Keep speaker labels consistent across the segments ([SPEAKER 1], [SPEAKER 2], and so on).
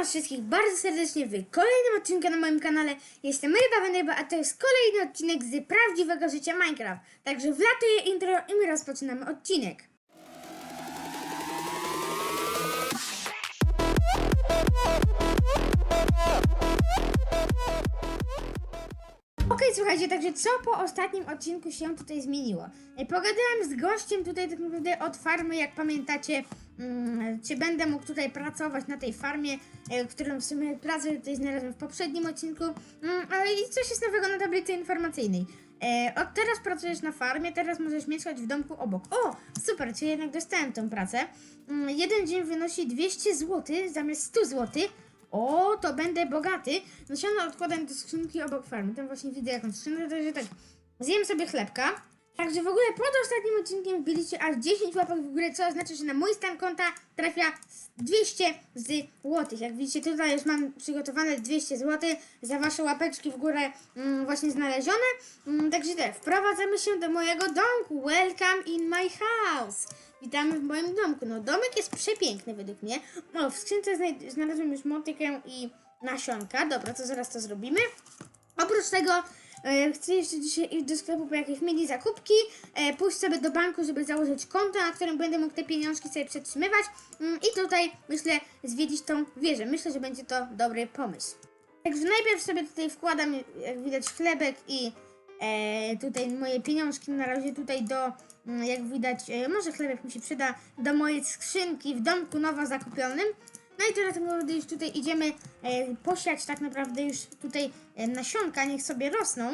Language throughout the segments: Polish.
[SPEAKER 1] was wszystkich bardzo serdecznie w kolejnym odcinku na moim kanale. Jestem Ryba Wenryba, a to jest kolejny odcinek z prawdziwego życia Minecraft. Także wlatuje intro i my rozpoczynamy odcinek. Okej, słuchajcie, także co po ostatnim odcinku się tutaj zmieniło? E, Pogadałem z gościem tutaj tak naprawdę od farmy, jak pamiętacie, czy będę mógł tutaj pracować na tej farmie, e, którą w sumie pracę tutaj znalazłem w poprzednim odcinku, mm, ale i coś jest nowego na tablicy informacyjnej. E, od teraz pracujesz na farmie, teraz możesz mieszkać w domku obok. O, super, czyli jednak dostałem tą pracę. Mm, jeden dzień wynosi 200 zł zamiast 100 zł. O, to będę bogaty. Nasiona odkładam do skrzynki obok farmy. Tam właśnie widzę jakąś skrzynkę, także tak. Zjem sobie chlebka. Także w ogóle pod ostatnim odcinkiem wbiliście aż 10 łapek w górę, co oznacza, że na mój stan konta trafia 200 złotych. Jak widzicie, tutaj już mam przygotowane 200 zł za wasze łapeczki w górę mm, właśnie znalezione. Mm, także tak, wprowadzamy się do mojego domku. Welcome in my house. Witamy w moim domku. No, domek jest przepiękny według mnie. O, w skrzynce znalazłem już motykę i nasionka. Dobra, to zaraz to zrobimy. Oprócz tego e, chcę jeszcze dzisiaj iść do sklepu po jakieś mini zakupki, e, pójść sobie do banku, żeby założyć konto, na którym będę mógł te pieniążki sobie przetrzymywać mm, i tutaj myślę zwiedzić tą wieżę. Myślę, że będzie to dobry pomysł. Także najpierw sobie tutaj wkładam, jak widać, chlebek i e, tutaj moje pieniążki na razie tutaj do, mm, jak widać, e, może chlebek mi się przyda, do mojej skrzynki w domku nowo zakupionym. No i teraz już tutaj idziemy e, posiać tak naprawdę już tutaj e, nasionka, niech sobie rosną.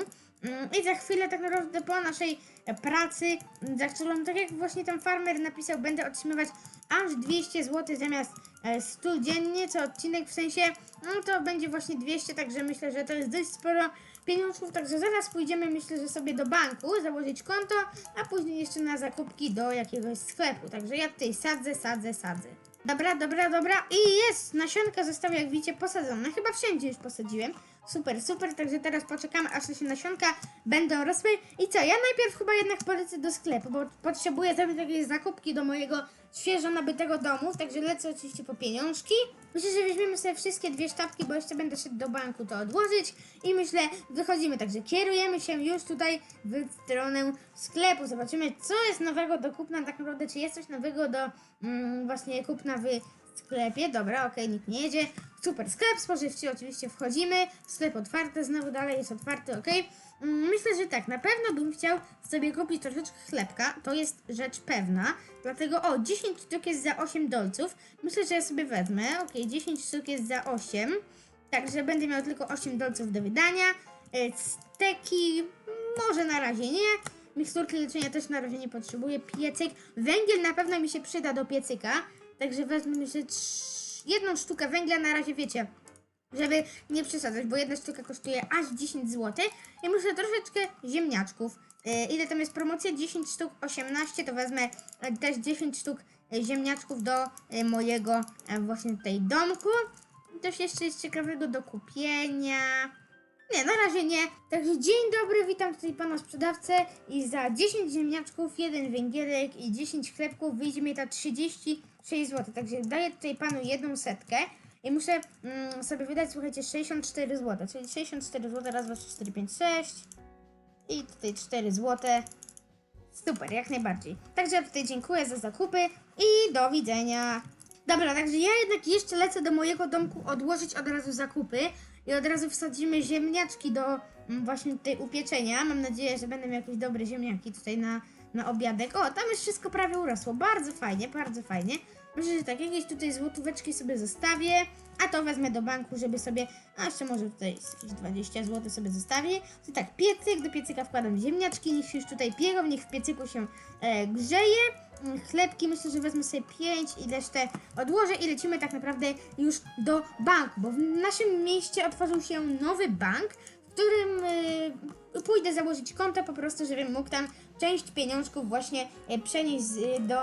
[SPEAKER 1] Mm, I za chwilę tak naprawdę po naszej e, pracy, m, za którą tak jak właśnie ten farmer napisał, będę otrzymywać aż 200 zł zamiast e, 100 dziennie, co odcinek w sensie, no to będzie właśnie 200, także myślę, że to jest dość sporo pieniążków, także zaraz pójdziemy myślę, że sobie do banku założyć konto, a później jeszcze na zakupki do jakiegoś sklepu, także ja tutaj sadzę, sadzę, sadzę. Dobra, dobra, dobra. I jest! Nasionka zostały, jak widzicie, posadzone. Chyba wszędzie już posadziłem. Super, super. Także teraz poczekamy, aż się nasionka będą rosły. I co? Ja najpierw chyba jednak polecę do sklepu, bo potrzebuję zrobić jakieś zakupki do mojego świeżo nabytego domu. Także lecę oczywiście po pieniążki. Myślę, że weźmiemy sobie wszystkie dwie sztabki, bo jeszcze będę szedł do banku to odłożyć. I myślę, wychodzimy. Także kierujemy się już tutaj w stronę sklepu. Zobaczymy, co jest nowego do kupna tak naprawdę. Czy jest coś nowego do mm, właśnie kupna w sklepie. Dobra, okej, nikt nie jedzie. Super, sklep spożywczy, oczywiście wchodzimy. Sklep otwarty, znowu dalej jest otwarty, okej. Mm, Myślę, że tak, na pewno bym chciał sobie kupić troszeczkę chlebka, to jest rzecz pewna. Dlatego, o, 10 sztuk jest za 8 dolców. Myślę, że ja sobie wezmę. Okej, 10 sztuk jest za 8. Także będę miał tylko 8 dolców do wydania. E, Steki, może na razie nie. Miksturki leczenia też na razie nie potrzebuję. Piecyk. Węgiel na pewno mi się przyda do piecyka. Także wezmę się jedną sztukę węgla na razie, wiecie, żeby nie przesadzać, bo jedna sztuka kosztuje aż 10 zł. I muszę troszeczkę ziemniaczków. Y, ile tam jest promocja? 10 sztuk 18, to wezmę e, też 10 sztuk e, ziemniaczków do e, mojego właśnie tutaj domku. Coś jeszcze jest ciekawego do kupienia. Nie, na razie nie. Także dzień dobry, witam tutaj pana sprzedawcę i za 10 ziemniaczków, jeden węgielek i 10 chlebków wyjdzie mi ta 30 6 zł. Także daję tutaj panu jedną setkę i muszę mm, sobie wydać, słuchajcie, 64 zł. Czyli 64 zł, raz, dwa, trzy, cztery, pięć, sześć. I tutaj 4 zł. Super, jak najbardziej. Także tutaj dziękuję za zakupy i do widzenia. Dobra, także ja jednak jeszcze lecę do mojego domku odłożyć od razu zakupy i od razu wsadzimy ziemniaczki do mm, właśnie tutaj upieczenia. Mam nadzieję, że będą jakieś dobre ziemniaki tutaj na na obiadek. O, tam już wszystko prawie urosło. Bardzo fajnie, bardzo fajnie. Myślę, że tak, jakieś tutaj złotóweczki sobie zostawię, a to wezmę do banku, żeby sobie, a jeszcze może tutaj jakieś 20 zł sobie zostawię. To tak, piecyk, do piecyka wkładam ziemniaczki, niech się już tutaj piegą, niech w piecyku się e, grzeje. Mm, Chlebki myślę, że wezmę sobie 5 i resztę odłożę i lecimy tak naprawdę już do banku, bo w naszym mieście otworzył się nowy bank, w którym y, pójdę założyć konto po prostu, żebym mógł tam część pieniążków właśnie y, przenieść z, do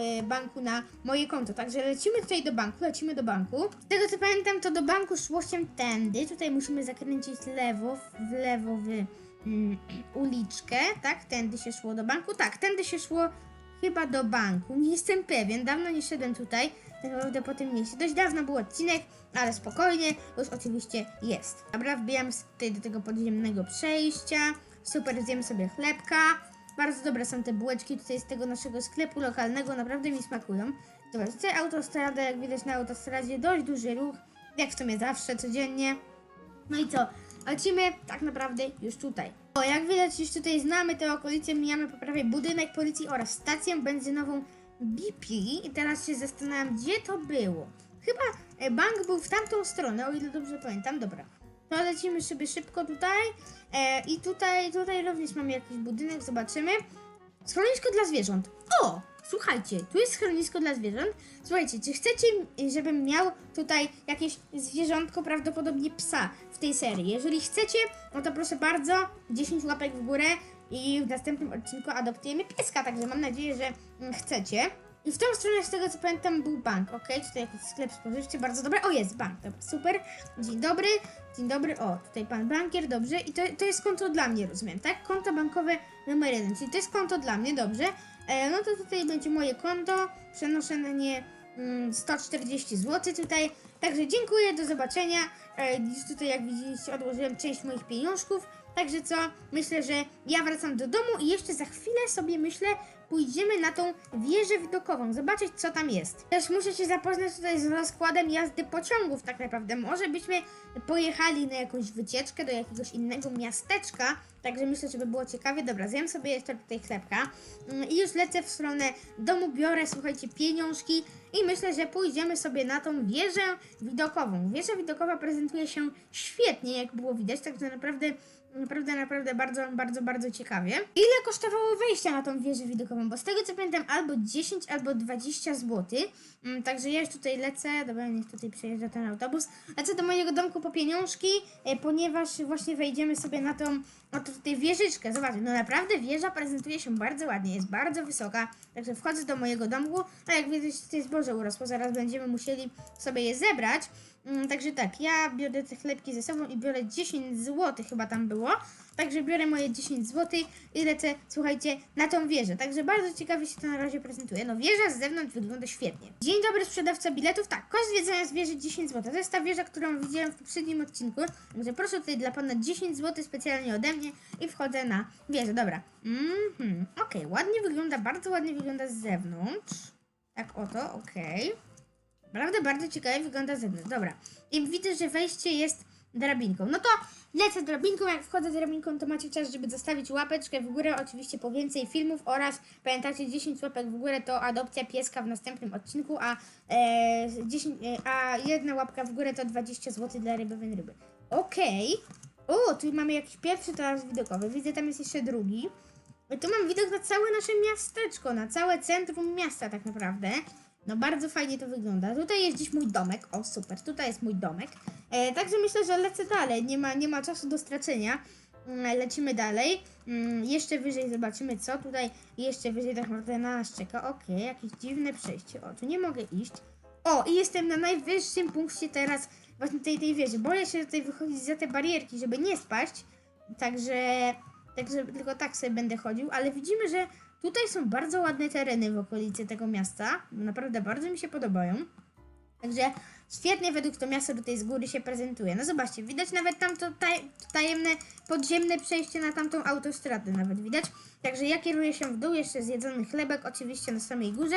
[SPEAKER 1] y, banku na moje konto. Także lecimy tutaj do banku, lecimy do banku. Z tego co pamiętam, to do banku szło się tędy. Tutaj musimy zakręcić lewo, w lewo w mm, uliczkę, tak? Tędy się szło do banku. Tak, tędy się szło chyba do banku. Nie jestem pewien, dawno nie szedłem tutaj, tak naprawdę po tym mieście. Dość dawno był odcinek, ale spokojnie, już oczywiście jest. Dobra, wbijam tutaj do tego podziemnego przejścia. Super, zjem sobie chlebka. Bardzo dobre są te bułeczki tutaj z tego naszego sklepu lokalnego, naprawdę mi smakują. Dobra, tutaj autostrada, jak widać na autostradzie, dość duży ruch, jak w sumie zawsze, codziennie. No i co? Lecimy tak naprawdę już tutaj. O, jak widać już tutaj znamy te okolice, mijamy po prawej budynek policji oraz stację benzynową BP i teraz się zastanawiam, gdzie to było. Chyba e, bank był w tamtą stronę, o ile dobrze pamiętam, dobra. To lecimy sobie szybko tutaj e, i tutaj, tutaj również mamy jakiś budynek, zobaczymy. Schronisko dla zwierząt. O! Słuchajcie, tu jest schronisko dla zwierząt. Słuchajcie, czy chcecie, żebym miał tutaj jakieś zwierzątko, prawdopodobnie psa w tej serii? Jeżeli chcecie, no to proszę bardzo, 10 łapek w górę i w następnym odcinku adoptujemy pieska, także mam nadzieję, że mm, chcecie. I w tą stronę, z tego co pamiętam, był bank, ok? Tutaj jakiś sklep spożywczy, bardzo dobry. O, jest bank, dobra, super. Dzień dobry, dzień dobry. O, tutaj pan bankier, dobrze. I to, to jest konto dla mnie, rozumiem, tak? Konto bankowe numer jeden, czyli to jest konto dla mnie, dobrze. E, no to tutaj będzie moje konto, przenoszę na nie mm, 140 zł tutaj. Także dziękuję, do zobaczenia. E, już tutaj, jak widzieliście, odłożyłem część moich pieniążków. Także co, myślę, że ja wracam do domu i jeszcze za chwilę sobie myślę, pójdziemy na tą wieżę widokową, zobaczyć co tam jest. Też muszę się zapoznać tutaj z rozkładem jazdy pociągów tak naprawdę. Może byśmy pojechali na jakąś wycieczkę do jakiegoś innego miasteczka, także myślę, że by było ciekawie. Dobra, zjem sobie jeszcze tutaj chlebka Mm, i już lecę w stronę domu, biorę, słuchajcie, pieniążki i myślę, że pójdziemy sobie na tą wieżę widokową. Wieża widokowa prezentuje się świetnie, jak było widać, także naprawdę Naprawdę, naprawdę bardzo, bardzo, bardzo ciekawie. Ile kosztowało wejście na tą wieżę widokową? Bo z tego co pamiętam, albo 10, albo 20 zł. Mm, także ja już tutaj lecę. Dobra, niech tutaj przejeżdża ten autobus. Lecę do mojego domku po pieniążki, e, ponieważ właśnie wejdziemy sobie na tą, oto tutaj wieżyczkę. Zobaczcie, no naprawdę wieża prezentuje się bardzo ładnie, jest bardzo wysoka. Także wchodzę do mojego domku, a jak widać tutaj zboże urosło, zaraz będziemy musieli sobie je zebrać. Mm, Także tak, ja biorę te chlebki ze sobą i biorę 10 zł, chyba tam było. Także biorę moje 10 zł i lecę, słuchajcie, na tą wieżę. Także bardzo ciekawie się to na razie prezentuje. No wieża z zewnątrz wygląda świetnie. Dzień dobry, sprzedawca biletów. Tak, koszt zwiedzania z wieży 10 zł. To jest ta wieża, którą widziałem w poprzednim odcinku. Także proszę tutaj dla pana 10 zł specjalnie ode mnie i wchodzę na wieżę. Dobra. Mhm, okej, ładnie wygląda, bardzo ładnie wygląda z zewnątrz. Tak oto, okej. Naprawdę bardzo ciekawie wygląda z zewnątrz. Dobra. I widzę, że wejście jest drabinką. No to lecę drabinką. Jak wchodzę drabinką, to macie czas, żeby zostawić łapeczkę w górę. Oczywiście po więcej filmów oraz pamiętacie 10 łapek w górę to adopcja pieska w następnym odcinku, a, e, 10, e, a jedna łapka w górę to 20 zł dla ryby ryby. Okej. O, tu mamy jakiś pierwszy taras widokowy. Widzę, tam jest jeszcze drugi. I tu mam widok na całe nasze miasteczko, na całe centrum miasta tak naprawdę. No bardzo fajnie to wygląda. Tutaj jest dziś mój domek. O, super, tutaj jest mój domek. E, także myślę, że lecę dalej. Nie ma, nie ma czasu do stracenia. Mm, lecimy dalej. Mm, jeszcze wyżej zobaczymy, co tutaj jeszcze wyżej tak naprawdę na nas czeka. Okej, jakieś dziwne przejście. O, tu nie mogę iść. O, i jestem na najwyższym punkcie teraz właśnie tej, tej wieży. Boję się tutaj wychodzić za te barierki, żeby nie spaść. Także, także tylko tak sobie będę chodził, ale widzimy, że tutaj są bardzo ładne tereny w okolicy tego miasta. Naprawdę bardzo mi się podobają. Także świetnie według to miasto tutaj z góry się prezentuje. No zobaczcie, widać nawet tamto taj, tajemne podziemne przejście na tamtą autostradę nawet widać. Także ja kieruję się w dół, jeszcze zjedzony chlebek oczywiście na samej górze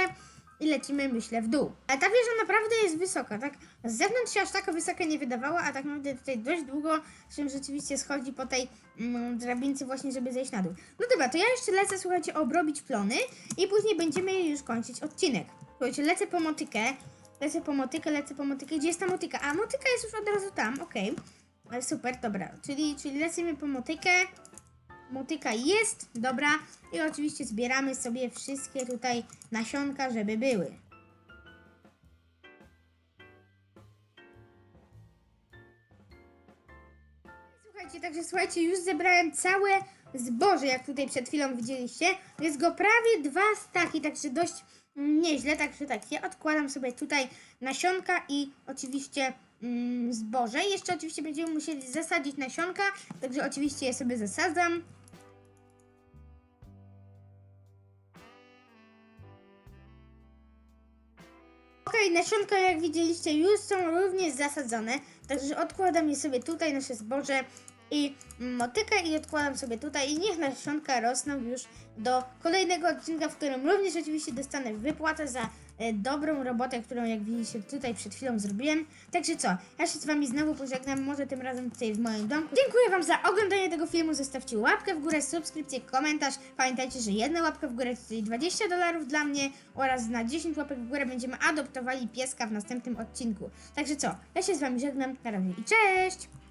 [SPEAKER 1] i lecimy myślę w dół. A ta wieża naprawdę jest wysoka, tak? Z zewnątrz się aż taka wysoka nie wydawała, a tak naprawdę tutaj dość długo się rzeczywiście schodzi po tej mm, drabince właśnie, żeby zejść na dół. No dobra, to ja jeszcze lecę, słuchajcie, obrobić plony i później będziemy już kończyć odcinek. Słuchajcie, lecę po motykę, lecę po motykę, lecę po motykę. Gdzie jest ta motyka? A, motyka jest już od razu tam, okej. Ale super, dobra, czyli, czyli lecimy po motykę. Motyka jest, dobra. I oczywiście zbieramy sobie wszystkie tutaj nasionka, żeby były. Słuchajcie, także słuchajcie, już zebrałem całe zboże, jak tutaj przed chwilą widzieliście. Jest go prawie dwa staki, także dość nieźle. Także tak, ja odkładam sobie tutaj nasionka i oczywiście Mm, zboże. Jeszcze oczywiście będziemy musieli zasadzić nasionka, także oczywiście je sobie zasadzam. Ok, nasionka jak widzieliście już są również zasadzone, także odkładam je sobie tutaj, nasze zboże i motykę i odkładam sobie tutaj i niech nasionka rosną już do kolejnego odcinka, w którym również oczywiście dostanę wypłatę za dobrą robotę, którą jak widzicie tutaj przed chwilą zrobiłem. Także co, ja się z wami znowu pożegnam, może tym razem tutaj w moim domku. Dziękuję wam za oglądanie tego filmu, zostawcie łapkę w górę, subskrypcję, komentarz. Pamiętajcie, że jedna łapka w górę to tutaj 20 dolarów dla mnie oraz na 10 łapek w górę będziemy adoptowali pieska w następnym odcinku. Także co, ja się z wami żegnam, na razie i cześć!